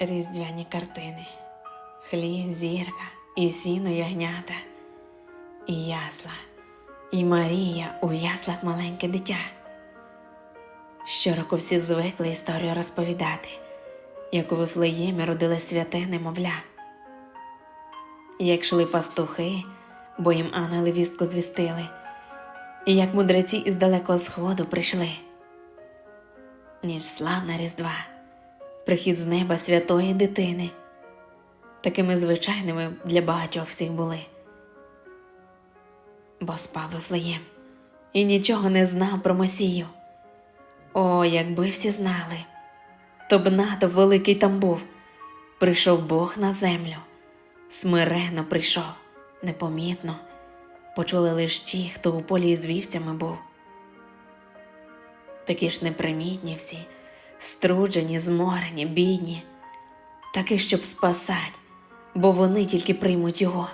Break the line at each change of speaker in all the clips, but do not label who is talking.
різдвяні картини, хліб, зірка, і сіно ягнята, і ясла, і Марія у яслах маленьке дитя. Щороку всі звикли історію розповідати, як у Вифлеємі родилось святе немовля. Як шли пастухи, бо їм ангели вістку звістили, і як мудреці із далекого сходу прийшли. Ніж славна Різдва, прихід з неба святої дитини, такими звичайними для багатьох всіх були. Бо спав Вифлеєм і нічого не знав про Месію. О, якби всі знали, то б натовп великий там був. Прийшов Бог на землю, смиренно прийшов, непомітно, почули лиш ті, хто у полі з вівцями був. Такі ж непримітні всі, струджені, зморені, бідні, такі, щоб спасать, бо вони тільки приймуть його.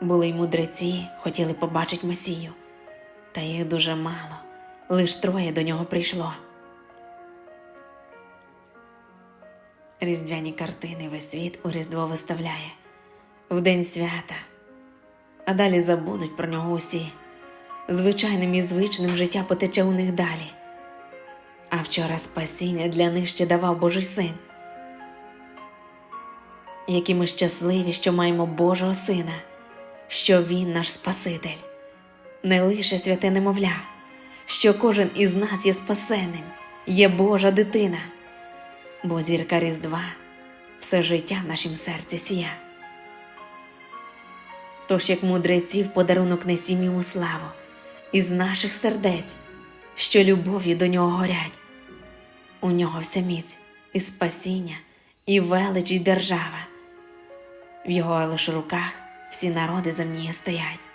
Були й мудреці, хотіли побачить Месію, та їх дуже мало, лиш троє до нього прийшло. Різдвяні картини весь світ у Різдво виставляє в день свята, а далі забудуть про нього усі. Звичайним і звичним життя потече у них далі. А вчора спасіння для них ще давав Божий син. Які ми щасливі, що маємо Божого Сина, що Він наш Спаситель, не лише святе немовля, що кожен із нас є спасеним, є Божа дитина, бо зірка Різдва все життя в нашім серці сія. Тож, як мудреці в подарунок несім йому славу із наших сердець, що любові до нього горять. У нього вся міць і спасіння, і велич, і держава. В його лиш руках всі народи земні стоять.